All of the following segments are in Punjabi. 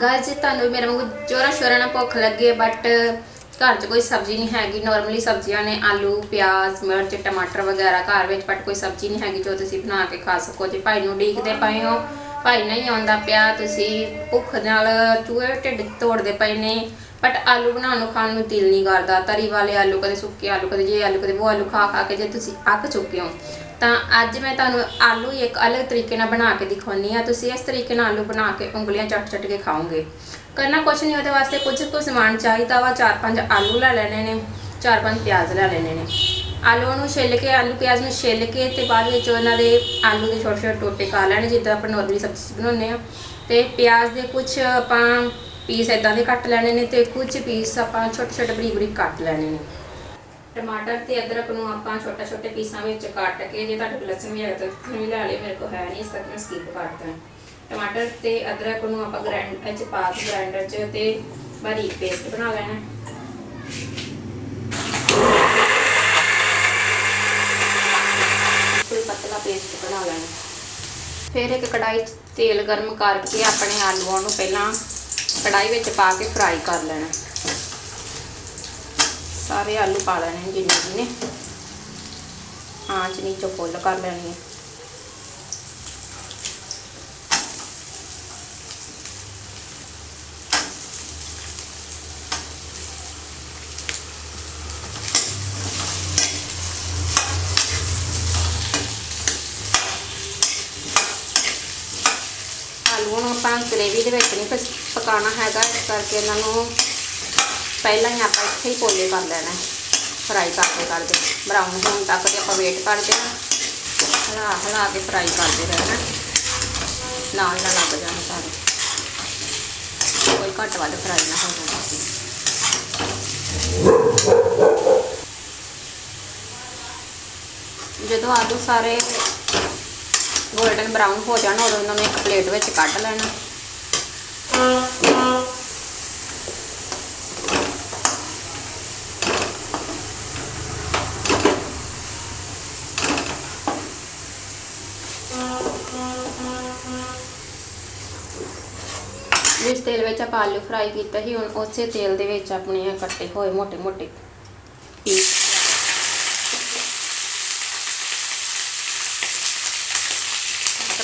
ਗਾਇਸ ਜੀ ਤੁਹਾਨੂੰ ਵੀ ਮੇਰੇ ਵਾਂਗੂ ਜੋਰਾਂ ਸ਼ੋਰਾਂ ਨਾਲ ਭੁੱਖ ਲੱਗੀ ਬਟ ਘਰ 'ਚ ਕੋਈ ਸਬਜ਼ੀ ਨਹੀਂ ਹੈਗੀ ਨਾਰਮਲੀ ਸਬਜ਼ੀਆਂ ਨੇ ਆਲੂ, ਪਿਆਜ਼, ਮਿਰਚ, ਟਮਾਟਰ ਵਗੈਰਾ ਘਰ ਵਿੱਚ ਬਟ ਕੋਈ ਸਬਜ਼ੀ ਨਹੀਂ ਹੈਗੀ ਜੋ ਤੁਸੀਂ ਬਣਾ ਕੇ ਖਾ ਸਕੋ। ਜੇ ਭਾਈ ਨੂੰ ਡੀਕਦੇ ਪਏ ਹੋ, ਭਾਈ ਨਹੀਂ ਆਉਂਦਾ ਪਿਆ, ਤੁਸੀਂ ਭੁੱਖ ਨਾਲ ਚੂਹੇ ਢਿੱਡ ਤੋੜਦੇ ਪਏ ਨੇ ਬਟ ਆਲੂ ਬਣਾਉਣ ਨੂੰ ਖਾਣ ਨੂੰ ਦਿਲ ਨਹੀਂ ਕਰਦਾ ਤਰੀ ਵਾਲੇ ਆਲੂ ਕਦੇ ਸੁੱਕੇ ਆਲੂ ਕਦੇ ਜੇ ਆਲੂ ਕਦੇ ਉਹ ਆਲੂ ਖਾ ਖਾ ਕੇ ਜੇ ਤੁਸੀਂ ਅੱਕ ਚੁੱਕੇ ਹੋ ਤਾਂ ਅੱਜ ਮੈਂ ਤੁਹਾਨੂੰ ਆਲੂ ਹੀ ਇੱਕ ਅਲੱਗ ਤਰੀਕੇ ਨਾਲ ਬਣਾ ਕੇ ਦਿਖਾਉਣੀ ਆ ਤੁਸੀਂ ਇਸ ਤਰੀਕੇ ਨਾਲ ਆਲੂ ਬਣਾ ਕੇ ਉਂਗਲੀਆਂ ਚੱਟ ਚੱਟ ਕੇ ਖਾਓਗੇ ਕਰਨਾ ਕੁਛ ਨਹੀਂ ਉਹਦੇ ਵਾਸਤੇ ਕੁਝ ਕੁ ਸਮਾਨ ਚਾਹੀਦਾ ਵਾ ਚਾਰ ਪੰਜ ਆਲੂ ਲੈ ਲੈਣੇ ਨੇ ਚਾਰ ਪੰਜ ਪਿਆਜ਼ ਲੈ ਲੈਣੇ ਨੇ ਆਲੂ ਨੂੰ ਛਿੱਲ ਕੇ ਆਲੂ ਪਿਆਜ਼ ਨੂੰ ਛਿੱਲ ਕੇ ਤੇ ਬਾਅਦ ਵਿੱਚ ਉਹਨਾਂ ਦੇ ਆਲੂ ਦੇ ਛੋਟੇ ਛੋਟੇ ਟੋਟੇ ਕਰ ਲੈਣੇ ਜਿੱਦਾਂ ਆਪਾਂ ਨੋਰਮਲੀ ਸਬਜ਼ੀ ਬਣਾਉਂਦੇ ਆ ਤੇ ਪਿਆਜ਼ ਦੇ ਕੁਝ ਆਪਾਂ ਪੀਸ ਇਦਾਂ ਦੇ ਕੱਟ ਲੈਣੇ ਨੇ ਤੇ ਕੁਝ ਪੀਸ ਆਪਾਂ ਛੋਟੇ ਛੋਟੇ ਬਰੀਕ ਬਰੀਕ ਕੱਟ ਲੈਣੇ ਨੇ। ਟਮਾਟਰ ਤੇ ਅਦਰਕ ਨੂੰ ਆਪਾਂ ਛੋਟੇ ਛੋਟੇ ਪੀਸਾਂ ਵਿੱਚ ਕੱਟ ਕੇ, ਜੇ ਤੁਹਾਡੇ ਕੋਲ ਲਸਣ ਵੀ ਹੈਗਾ ਤਾਂ ਲਸਣ ਵੀ ਲੈ ਲਿਓ, ਮੇਰੇ ਕੋਲ ਹੈ ਨਹੀਂ, ਇਸ ਕਰਕੇ ਮੈਂ ਸਕਿਪ ਕਰਤਾ ਟਮਾਟਰ ਤੇ ਅਦਰਕ ਨੂੰ ਆਪਾਂ ਗ੍ਰਾਈਂਡ 'ਚ ਪਾ ਕੇ ਗ੍ਰਾਈਂਡਰ 'ਚ ਤੇ ਬਾਰੀਕ ਪੇਸਟ ਬਣਾ ਲੈਣਾ। ਕੋਈ ਪਤਲਾ ਪੇਸਟ ਬਣਾ ਲੈਣਾ। ਫਿਰ ਇੱਕ ਕੜਾਈ 'ਚ ਤੇਲ ਗਰਮ ਕਰਕੇ ਆਪਣੇ ਆਲੂਆਂ ਨੂੰ ਪਹਿਲਾਂ ਕੜਾਈ ਵਿੱਚ ਪਾ ਕੇ ਫਰਾਈ ਕਰ ਲੈਣਾ। ਸਾਰੇ ਆਲੂ ਪਾ ਲੈਣੇ ਜਿੰਨੇ ਜਿੰਨੇ ਆਂਚ ਨੀਚੋਂ ਫੁੱਲ ਕਰ ਲੈਣੀ ਹੈ ਆਲੂਆਂ ਨੂੰ ਆਪਾਂ ਗ੍ਰੇਵੀ ਦੇ ਵਿੱਚ ਨਹੀਂ ਪਕਾਉਣਾ ਹੈਗਾ, ਇਸ ਕਰਕੇ ਇਹਨਾਂ ਨੂੰ ਪਹਿਲਾਂ ਹੀ ਆਪਾਂ ਇੱਥੇ ਹੀ ਪੋਲੇ ਕਰ ਲੈਣਾ ਫਰਾਈ ਕਰਦੇ ਕਰਦੇ ਬਰਾਊਨ ਹੋਣ ਤੱਕ ਤੇ ਆਪਾਂ ਵੇਟ ਕਰਦੇ ਹਾਂ ਹਲਾ ਹਲਾ ਕੇ ਫਰਾਈ ਕਰਦੇ ਰਹਿਣਾ ਨਾਲ ਨਾਲ ਲੱਗ ਜਾਣ ਸਾਰੇ। ਕੋਈ ਘੱਟ ਵੱਧ ਫਰਾਈ ਨਾ ਹੋ ਜਾਵੇ ਜਦੋਂ ਆਲੂ ਸਾਰੇ ਗੋਲਡਨ ਬਰਾਊਨ ਹੋ ਜਾਣ, ਉਦੋਂ ਇਹਨਾਂ ਨੂੰ ਇੱਕ ਪਲੇਟ ਵਿੱਚ ਕੱਢ ਲੈਣਾ। ਜਿਸ ਤੇਲ ਵਿੱਚ ਆਪਾਂ ਆਲੂ ਫਰਾਈ ਕੀਤਾ ਸੀ, ਹੁਣ ਉਸੇ ਤੇਲ ਦੇ ਵਿੱਚ ਆਪਣੇ ਆ ਕੱਟੇ ਹੋਏ ਮੋٹے-ਮੋٹے ਪੀਸ।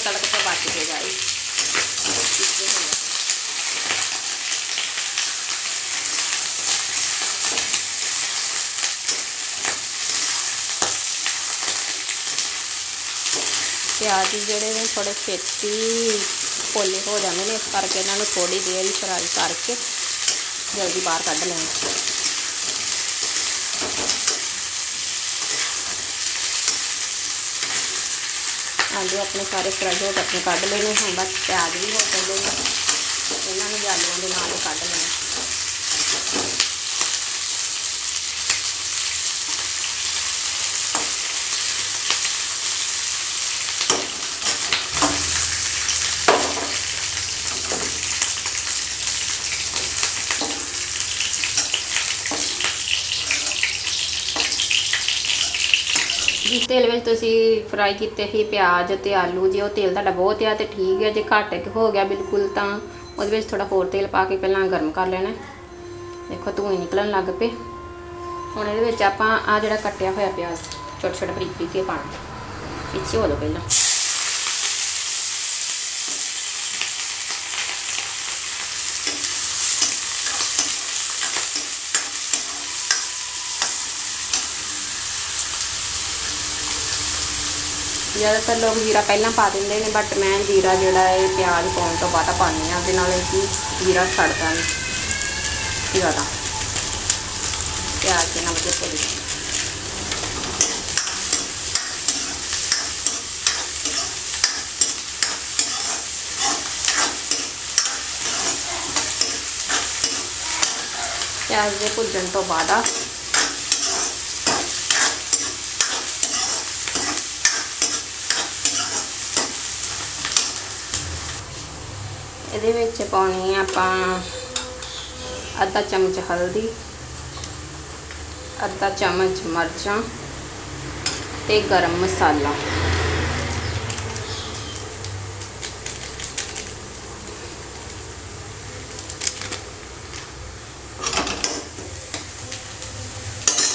ਤੜਕ ਪਿਆਜ਼ ਜਿਹੜੇ ਨੇ ਥੋੜੇ ਛੇਤੀ ਪੋਲੇ ਹੋ ਜਾਂਦੇ ਨੇ, ਇਸ ਕਰਕੇ ਇਹਨਾਂ ਨੂੰ ਥੋੜੀ ਦੇਰ ਹੀ ਫਰਾਈ ਕਰਕੇ ਜਲਦੀ ਬਾਹਰ ਕੱਢ ਲੈਣਾ। ਆਲੂ ਆਪਣੇ ਸਾਰੇ ਫਰਾਈ ਹੋ ਕੇ ਆਪਣੇ ਕੱਢ ਲੈਣੇ, ਹੁਣ ਬਸ ਪਿਆਜ਼ ਵੀ ਹੋ ਚੱਲੇ ਨੇ ਇਹਨਾਂ ਨੂੰ ਵੀ ਆਲੂਆਂ ਦੇ ਨਾਲ ਹੀ ਕੱਢ ਲੈਣਾ ਜਿਸ ਤੇਲ ਵਿੱਚ ਤੁਸੀਂ ਫਰਾਈ ਕੀਤੇ ਸੀ ਪਿਆਜ਼ ਤੇ ਆਲੂ, ਜੇ ਉਹ ਤੇਲ ਤੁਹਾਡਾ ਬਹੁਤ ਆ ਤੇ ਠੀਕ ਹੈ ਜੇ ਘੱਟ ਹੋ ਗਿਆ ਬਿਲਕੁਲ ਤਾਂ ਉਹਦੇ ਵਿੱਚ ਥੋੜਾ ਹੋਰ ਤੇਲ ਪਾ ਕੇ ਪਹਿਲਾਂ ਗਰਮ ਕਰ ਲੈਣਾ। ਦੇਖੋ ਧੂਏ ਨਿਕਲਣ ਲੱਗ ਪਏ। ਹੁਣ ਇਹਦੇ ਵਿੱਚ ਆਪਾਂ ਆ ਜਿਹੜਾ ਕੱਟਿਆ ਹੋਇਆ ਪਿਆਜ਼ ਛੋਟੇ ਛੋਟੇ ਬਰੀਕ ਬਰੀਕ ਕੇ ਪਾਣਾ ਪਿੱਛੇ ਹੋ ਲਓ ਪਹਿਲਾਂ। ਜ਼ਿਆਦਾਤਰ ਲੋਕ ਜੀਰਾ ਪਹਿਲਾਂ ਪਾ ਦਿੰਦੇ ਨੇ ਬਟ ਮੈਂ ਜੀਰਾ ਜਿਹੜਾ ਹੈ ਪਿਆਜ਼ ਪਾਉਣ ਤੋਂ ਬਾਅਦ ਪਾਉਂਦੀ ਹਾਂ, ਉਹਦੇ ਨਾਲ ਕੀ ਜੀਰਾ ਛੱਡਦਾ ਨਹੀਂ ਜ਼ਿਆਦਾ ਪਿਆਜ਼ ਦੇ ਨਾਲ ਵਧੀਆ ਭੁੱਜ ਜਾਂਦਾ ਪਿਆਜ਼ ਦੇ ਭੁੱਜਣ ਤੋਂ ਬਾਅਦ ਇਹਦੇ ਵਿੱਚ ਪਾਉਣੀ ਹੈ ਆਪਾਂ ਅੱਧਾ ਚਮਚ ਹਲਦੀ, ਅੱਧਾ ਚਮਚ ਮਰਚਾਂ ਤੇ ਗਰਮ ਮਸਾਲਾ।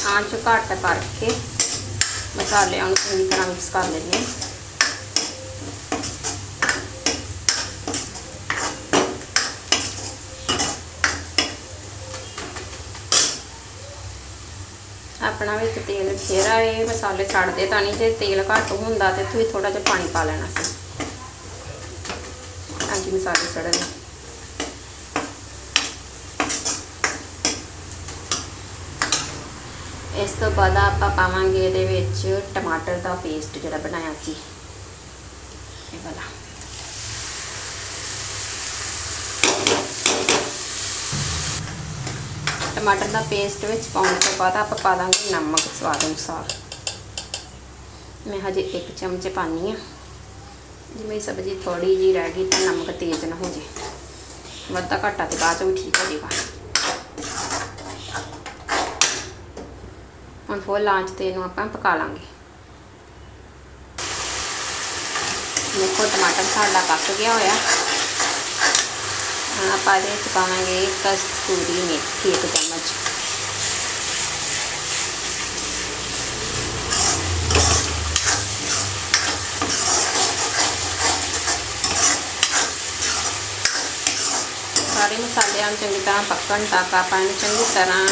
ਆਂਚ ਘੱਟ ਕਰਕੇ ਮਸਾਲਿਆਂ ਨੂੰ ਚੰਗੀ ਤਰ੍ਹਾਂ ਮਿਕਸ ਕਰ ਲੈਂਦੇ ਹਾਂ। ਆਪਣਾ ਵਿੱਚ ਤੇਲ ਫੇਰਾ ਇਹ ਮਸਾਲੇ ਛੱਡਦੇ ਤਾਂ ਨਹੀਂ, ਜੇ ਤੇਲ ਘੱਟ ਹੁੰਦਾ ਤੇ ਤੁਸੀਂ ਥੋੜਾ ਜਿਹਾ ਪਾਣੀ ਪਾ ਲੈਣਾ ਸੀ। ਤਾਂ ਕਿ ਮਸਾਲੇ ਸੜਨ। ਇਸ ਤੋਂ ਬਾਅਦ ਆਪਾਂ ਪਾਵਾਂਗੇ ਇਹਦੇ ਵਿੱਚ ਟਮਾਟਰ ਦਾ ਪੇਸਟ ਜਿਹੜਾ ਬਣਾਇਆ ਸੀ। ਇਹ ਵਾਲਾ। ਟਮਾਟਰ ਦਾ ਪੇਸਟ ਵਿੱਚ ਪਾਉਣ ਤੋਂ ਬਾਅਦ ਆਪਾਂ ਪਾ ਦਾਂਗੇ ਨਮਕ ਸਵਾਦ ਅਨੁਸਾਰ। ਮੈਂ ਹਜੇ ਇੱਕ ਚਮਚ ਪਾਣੀ ਆ। ਜੇ ਮੇਰੀ ਸਬਜ਼ੀ ਥੋੜੀ ਜੀ ਰਹਿ ਗਈ ਤਾਂ ਨਮਕ ਤੇਜ਼ ਨਾ ਹੋ ਜੇ। ਵੱਧਾ ਘਾਟਾ ਤੇ ਬਾਅਦ ਚ ਵੀ ਠੀਕ ਹੋ ਜਾਏਗਾ ਹੁਣ ਫੁੱਲ ਆਂਚ ਤੇ ਇਹਨੂੰ ਆਪਾਂ ਪਕਾ ਲਾਂਗੇ। ਦੇਖੋ ਟਮਾਟਰ ਸਾਡਾ ਪੱਕ ਗਿਆ ਹੋਇਆ। ਹੁਣ ਆਪਾਂ ਇਹਦੇ ਵਿੱਚ ਪਾਵਾਂਗੇ ਕਸਤੂਰੀ ਮੇਥੀ ਇੱਕ ਚਮਚ ਸਾਰੇ ਮਸਾਲਿਆਂ ਨੂੰ ਚੰਗੀ ਤਰ੍ਹਾਂ ਪੱਕਣ ਤੱਕ ਆਪਾਂ ਇਹਨੂੰ ਚੰਗੀ ਤਰ੍ਹਾਂ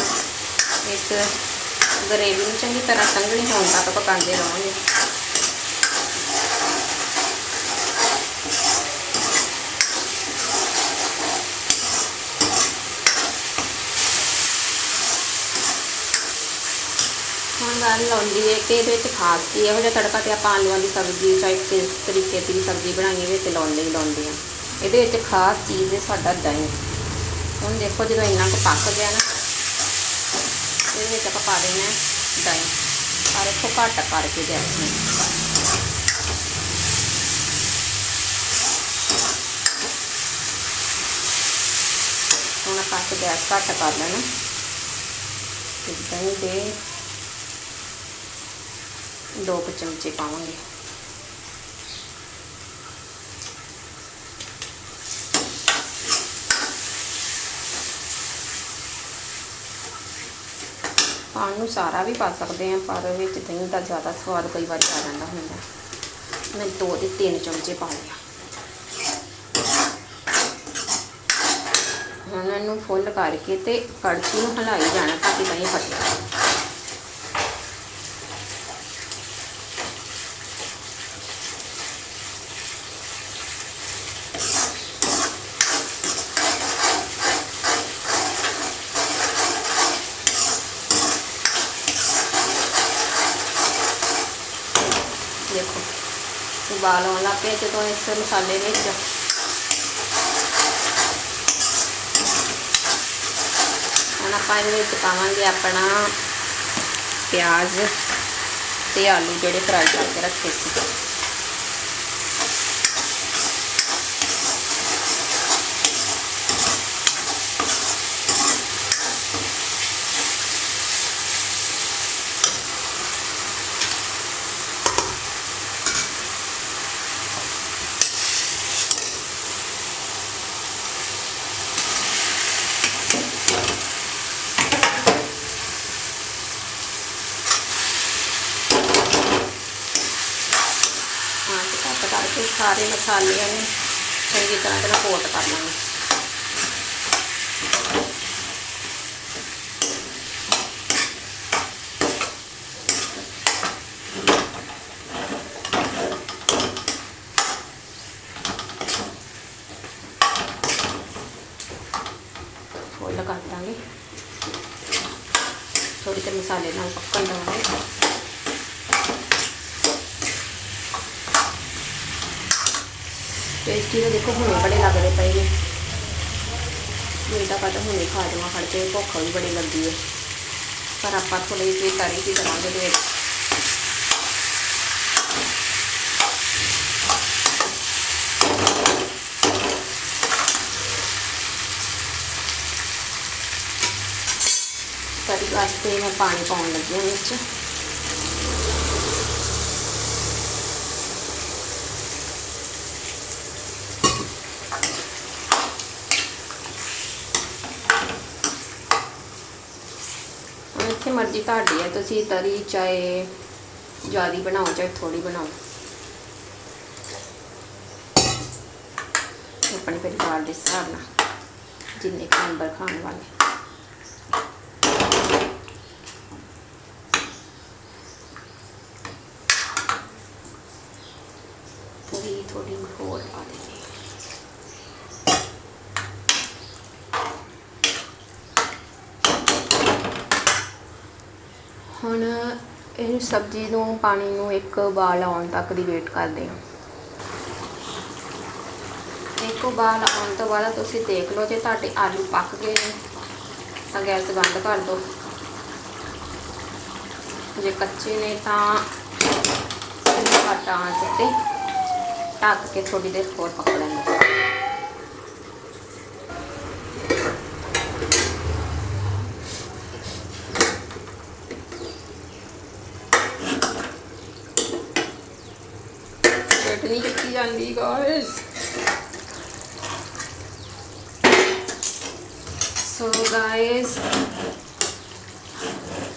ਇਸ ਗਰੇਵੀ ਨੂੰ ਚੰਗੀ ਤਰ੍ਹਾਂ ਸੰਘਣੀ ਹੁਣ ਗੱਲ ਲਾਉਂਦੀ ਹੈ ਕਿ ਇਹਦੇ ਵਿੱਚ ਖਾਸ ਕੀ ਇਹੋ ਜਿਹਾ ਤੜਕਾ ਤੇ ਆਪਾਂ ਆਲੂਆਂ ਦੀ ਸਬਜ਼ੀ ਚਾਹੇ ਕਿਸ ਤਰੀਕੇ ਦੀ ਵੀ ਸਬਜ਼ੀ ਬਣਾਈਏ ਵਿੱਚ ਲਾਉਂਦੇ ਹੀ ਲਾਉਂਦੇ ਆ ਇਹਦੇ ਵਿੱਚ ਖਾਸ ਚੀਜ਼ ਹੈ ਸਾਡਾ ਦਹੀਂ। ਹੁਣ ਦੇਖੋ ਜਦੋਂ ਇੰਨਾ ਕੁ ਪੱਕ ਗਿਆ ਨਾ, ਇਹਦੇ ਵਿੱਚ ਆਪਾਂ ਪਾ ਦੇਣਾ ਹੈ ਦਹੀਂ। ਔਰ ਇੱਥੋਂ ਘੱਟ ਕਰਕੇ ਗੈਸ ਨੂੰ ਹੁਣ ਆਪਾਂ ਗੈਸ ਘੱਟ ਕਰ ਲੈਣਾ। ਤੇ ਦਹੀਂ ਦੇ ਦੋ ਕੁ ਚਮਚੇ ਪਾਵਾਂਗੇ। ਪਾਣ ਨੂੰ ਸਾਰਾ ਵੀ ਪਾ ਸਕਦੇ ਆ ਪਰ ਵਿੱਚ ਦਹੀਂ ਦਾ ਜ਼ਿਆਦਾ ਸਵਾਦ ਕਈ ਵਾਰੀ ਆ ਜਾਂਦਾ ਹੁੰਦਾ। ਮੈਂ ਦੋ ਦੇ ਤਿੰਨ ਚਮਚੇ ਪਾ ਲਿਆ ਹੁਣ ਇਹਨੂੰ ਫੁੱਲ ਕਰਕੇ ਤੇ ਕੜਛੀ ਨੂੰ ਹਿਲਾਈ ਜਾਣਾ ਤਾਂ ਕਿ ਦਹੀਂ ਫਟੇ। ਦੇਖੋ ਉਬਾਲ ਆਉਣ ਲੱਗ ਪਿਆ ਜਦੋਂ ਇਸ ਮਸਾਲੇ ਵਿੱਚ ਹੁਣ ਆਪਾਂ ਇਹਦੇ ਵਿੱਚ ਪਾਵਾਂਗੇ ਆਪਣਾ ਪਿਆਜ਼ ਤੇ ਆਲੂ ਜਿਹੜੇ ਫਰਾਈ ਕਰਕੇ ਰੱਖੇ ਸੀ। ਹਾਂ ਕਰਕੇ ਸਾਰੇ ਮਸਾਲਿਆਂ ਨੂੰ ਚੰਗੀ ਤਰ੍ਹਾਂ ਨਾਲ ਕੋਟ ਕਰ ਲਾਂਗੇ। ਫੁੱਲ ਕਰ ਦਾਂਗੇ। ਥੋੜੀ ਤੇ ਮਸਾਲੇ ਨਾਲ ਪੱਕਣ ਦੇਵਾਂਗੇ। ਟੇਸਟੀ ਤਾਂ ਦੇਖੋ ਹੁਣੇ ਬੜੇ ਲੱਗਦੇ ਪਏ ਨੇ। ਮੇਰੇ ਤਾਂ ਕਦ ਹੁਣੇ ਖਾ ਜਾਵਾਂ, ਖੜ ਕੇ ਭੁੱਖ ਵੀ ਬੜੀ ਲੱਗੀ ਹੈ। ਪਰ ਆਪਾਂ ਥੋੜੀ ਜਿਹੀ ਤਰੀ ਕੀ ਕਰਾਂਗੇ ਦੇ ਵਿੱਚ ਕਰੀ ਵਾਸਤੇ ਮੈਂ ਪਾਣੀ ਪਾਉਣ ਲੱਗੀ ਹਾਂ ਵਿੱਚ। ਮਰਜ਼ੀ ਤੁਹਾਡੀ ਹੈ, ਤੁਸੀਂ ਤਰੀ ਚਾਹੇ ਜ਼ਿਆਦੀ ਬਣਾਓ, ਚਾਹੇ ਥੋੜੀ ਬਣਾਓ। ਆਪਣੇ ਪਰਿਵਾਰ ਦੇ ਹਿਸਾਬ ਨਾਲ ਜਿੰਨੇ ਕੁ ਮੈਂਬਰ ਖਾਣ ਵਾਲੇ ਥੋੜੀ ਥੋੜੀ ਹੋਰ ਪਾ ਦੇਣੀ ਹੁਣ ਇਹ ਸਬਜ਼ੀ ਨੂੰ, ਪਾਣੀ ਨੂੰ ਇੱਕ ਉਬਾਲ ਆਉਣ ਤੱਕ ਦੀ ਵੇਟ ਕਰਦੇ ਹਾਂ। ਇੱਕ ਉਬਾਲ ਆਉਣ ਤੋਂ ਬਾਅਦ ਤੁਸੀਂ ਦੇਖ ਲਓ ਜੇ ਤੁਹਾਡੇ ਆਲੂ ਪੱਕ ਗਏ ਨੇ, ਤਾਂ ਗੈਸ ਬੰਦ ਕਰ ਦਿਓ। ਜੇ ਕੱਚੇ ਨੇ ਤਾਂ ਘੱਟ ਆਂਚ ਤੇ ਢੱਕ ਕੇ ਥੋੜੀ ਦੇਰ ਹੋਰ ਪੱਕ ਲੈਂਦੇ ਚਟਨੀ ਕੀਤੀ ਜਾਂਦੀ ਸੋ ਗਾਇਸ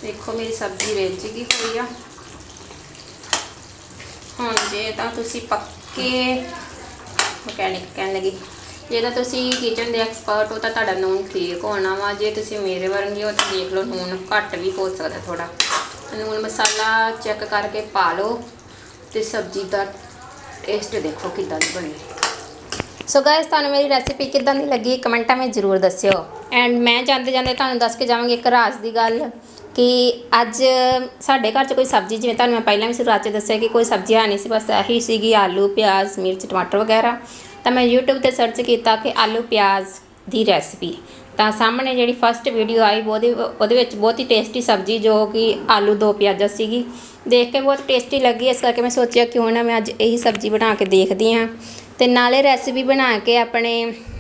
ਦੇਖੋ ਮੇਰੀ ਸਬਜ਼ੀ ਰੇਂਜ ਗਈ ਹੋਈ ਆ। ਹੁਣ ਜੇ ਤਾਂ ਤੁਸੀਂ ਪੱਕੇ ਮਕੈਨਿਕ ਕਹਿਣ ਲੱਗੀ। ਜੇ ਤਾਂ ਤੁਸੀਂ ਕਿਚਨ ਦੇ ਐਕਸਪਰਟ ਹੋ ਤਾਂ ਤੁਹਾਡਾ ਨੂਨ ਠੀਕ ਹੋਣਾ ਵਾ। ਜੇ ਤੁਸੀਂ ਮੇਰੇ ਵਰਗੇ ਹੋ ਤਾਂ ਦੇਖ ਲਓ ਨੂਨ ਘੱਟ ਵੀ ਹੋ ਸਕਦਾ ਥੋੜਾ ਨੂਨ ਮਸਾਲਾ ਚੈੱਕ ਕਰਕੇ ਪਾ ਲਓ ਤੇ ਸਬਜ਼ੀ ਦਾ ਟੇਸਟ ਦੇਖੋ ਕਿੱਦਾਂ ਦੀ ਬਣੀ। ਸੋ ਗਾਇਸ ਤੁਹਾਨੂੰ ਮੇਰੀ ਰੈਸਿਪੀ ਕਿੱਦਾਂ ਦੀ ਲੱਗੀ ਕਮੈਂਟਾਂ ਵਿੱਚ ਜ਼ਰੂਰ ਦੱਸਿਓ। ਐਂਡ ਮੈਂ ਜਾਂਦੇ ਜਾਂਦੇ ਤੁਹਾਨੂੰ ਦੱਸ ਕੇ ਜਾਵਾਂਗੀ ਇੱਕ ਰਾਜ਼ ਦੀ ਗੱਲ ਕਿ ਅੱਜ ਸਾਡੇ ਘਰ 'ਚ ਕੋਈ ਸਬਜ਼ੀ, ਜਿਵੇਂ ਤੁਹਾਨੂੰ ਮੈਂ ਪਹਿਲਾਂ ਵੀ ਸ਼ੁਰੂਆਤ 'ਚ ਦੱਸਿਆ ਕਿ ਕੋਈ ਸਬਜ਼ੀ ਹੈ ਨਹੀਂ ਸੀ, ਬਸ ਇਹੀ ਸੀਗੀ ਆਲੂ, ਪਿਆਜ਼, ਮਿਰਚ, ਟਮਾਟਰ ਵਗੈਰਾ। ਤਾਂ ਮੈਂ YouTube ਤੇ ਸਰਚ ਕੀਤਾ ਕਿ ਆਲੂ, ਪਿਆਜ਼ ਦੀ ਰੈਸਿਪੀ ਤਾਂ ਸਾਹਮਣੇ ਜਿਹੜੀ ਫਸਟ ਵੀਡੀਓ ਆਈ, ਉਹਦੇ ਉਹਦੇ ਵਿੱਚ ਬਹੁਤ ਹੀ ਟੇਸਟੀ ਸਬਜ਼ੀ ਜੋ ਕਿ ਆਲੂ ਦੋ ਪਿਆਜ਼ਾ ਸੀਗੀ। ਦੇਖ ਕੇ ਬਹੁਤ ਟੇਸਟੀ ਲੱਗੀ, ਇਸ ਕਰਕੇ ਮੈਂ ਸੋਚਿਆ ਕਿਉਂ ਨਾ ਮੈਂ ਅੱਜ ਇਹੀ ਸਬਜ਼ੀ ਬਣਾ ਕੇ ਦੇਖਦੀ ਹਾਂ। ਤੇ ਨਾਲੇ ਰੈਸਿਪੀ ਬਣਾ ਕੇ ਆਪਣੇ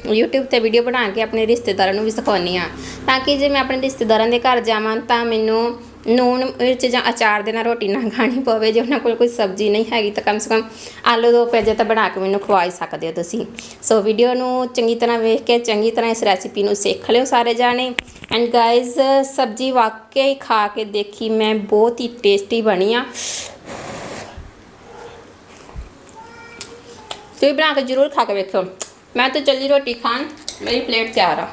YouTube ਤੇ ਵੀਡੀਓ ਬਣਾ ਕੇ ਆਪਣੇ ਰਿਸ਼ਤੇਦਾਰਾਂ ਨੂੰ ਵੀ ਸਿਖਾਉਂਦੀ ਹਾਂ। ਤਾਂ ਕਿ ਜੇ ਮੈਂ ਆਪਣੇ ਰਿਸ਼ਤੇਦਾਰਾਂ ਦੇ ਘਰ ਜਾਵਾਂ, ਤਾਂ ਮੈਨੂੰ ਨੂਨ ਮਿਰਚ ਜਾਂ ਅਚਾਰ ਦੇ ਨਾਲ ਰੋਟੀ ਨਾ ਖਾਣੀ ਪਵੇ, ਜੇ ਉਹਨਾਂ ਕੋਲ ਕੋਈ ਸਬਜ਼ੀ ਨਹੀਂ ਹੈਗੀ ਤਾਂ ਕਮ ਸੇ ਕਮ ਆਲੂ ਦੋ ਪਿਆਜ਼ੇ ਤਾਂ ਬਣਾ ਕੇ ਮੈਨੂੰ ਖਵਾ ਹੀ ਸਕਦੇ ਹੋ ਤੁਸੀਂ। ਸੋ ਵੀਡੀਓ ਨੂੰ ਚੰਗੀ ਤਰ੍ਹਾਂ ਵੇਖ ਕੇ, ਚੰਗੀ ਤਰ੍ਹਾਂ ਇਸ ਰੈਸਿਪੀ ਨੂੰ ਸਿੱਖ ਲਿਓ ਸਾਰੇ ਜਾਣੇ। ਐਂਡ ਗਾਇਜ਼ ਸਬਜ਼ੀ ਵਾਕਈ ਖਾ ਕੇ ਦੇਖੀ ਮੈਂ, ਬਹੁਤ ਹੀ ਟੇਸਟੀ ਬਣੀ ਆ। ਤੁਸੀਂ ਬਣਾ ਕੇ ਜ਼ਰੂਰ ਖਾ ਕੇ ਵੇਖਿਓ। ਮੈਂ ਤਾਂ ਚੱਲੀ ਰੋਟੀ ਖਾਣ, ਮੇਰੀ ਪਲੇਟ ਤਿਆਰ ਆ।